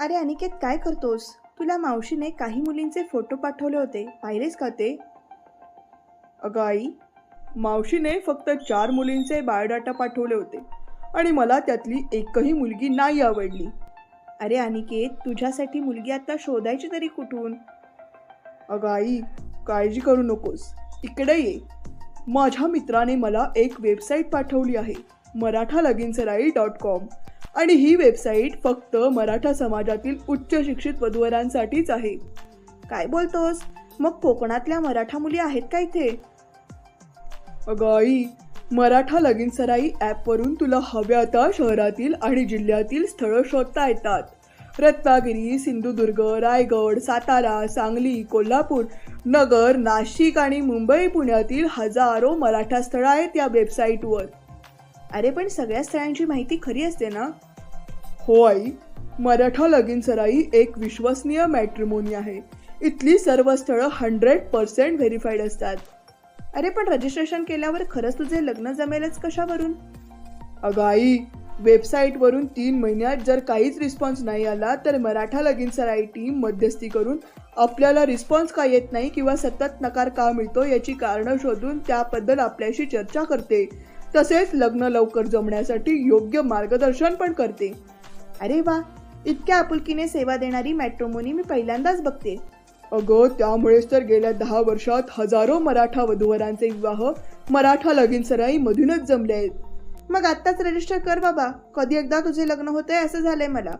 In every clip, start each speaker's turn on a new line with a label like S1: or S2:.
S1: अरे अनिकेत काय करतोस? तुला मावशीने काही मुलींचे फोटो पाठवले होते. पाहिलेच का ते?
S2: अगं आई मावशीने फक्त चार मुलींचे बायोडाटा पाठवले होते आणि मला त्यातली एकही मुलगी नाही आवडली.
S1: अरे अनिकेत तुझ्यासाठी मुलगी आता शोधायची तरी कुठून?
S2: अगं आई काळजी करू नकोस. इकडे ये. माझ्या मित्राने मला एक वेबसाईट पाठवली आहे. Maratha Lagnasarai dot com. आणि ही वेबसाईट फक्त मराठा समाजातील उच्च शिक्षित वधूवरांसाठीच आहे.
S1: काय बोलतोस? मग कोकणातल्या मराठा मुली आहेत का इथे?
S2: अगं आई मराठा लगीनसराई ॲपवरून तुला हव्या त्या शहरातील आणि जिल्ह्यातील स्थळं शोधता येतात. रत्नागिरी सिंधुदुर्ग रायगड सातारा सांगली कोल्हापूर नगर नाशिक आणि मुंबई पुण्यातील हजारो मराठा स्थळं आहेत या वेबसाईटवर.
S1: अरे पण सगळ्या स्थळांची माहिती खरी असते ना?
S2: हो आई. मराठा लगीनसराई एक विश्वसनीय मॅट्रिमोनी आहे. इथली सर्व स्थळं हंड्रेड पर्सेंट व्हेरीफाईड असतात.
S1: अरे पण रजिस्ट्रेशन केल्यावर खरंच तुझे लग्न जमेलच कशावरून?
S2: अगं आई वेबसाईटवरून तीन महिन्यात जर काहीच रिस्पॉन्स नाही आला तर मराठा लगीनसराई टीम मध्यस्थी करून आपल्याला रिस्पॉन्स का येत नाही किंवा सतत नकार का मिळतो याची कारणं शोधून त्याबद्दल आपल्याशी चर्चा करते. तसेच लग्न लवकर जमण्यासाठी योग्य मार्गदर्शन पण करते.
S1: अरे वा इतक्या आपुलकीने सेवा देणारी मॅट्रोमोनी मी पहिल्यांदाच बघते.
S2: अगं त्यामुळेच तर गेल्या दहा वर्षात हजारो मराठा वधूवरांचे विवाह मराठा लगीन मधूनच जमले आहेत.
S1: मग आत्ताच रजिस्टर कर बाबा कधी एकदा तुझे लग्न होते असं झालंय मला.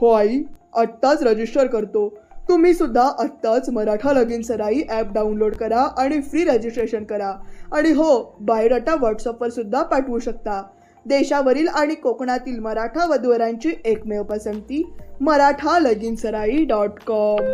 S2: हो आई आत्ताच रजिस्टर करतो. तुम्ही सुद्धा आत्ताच मराठा लगीन सराई ॲप डाउनलोड करा आणि फ्री रजिस्ट्रेशन करा. आणि हो बायोडाटा व्हॉट्सअपवर सुद्धा पाठवू शकता. देशावरील आणि कोकणातील मराठा वधूवरांची एकमेव पसंती मराठा लगीन सराई डॉट कॉम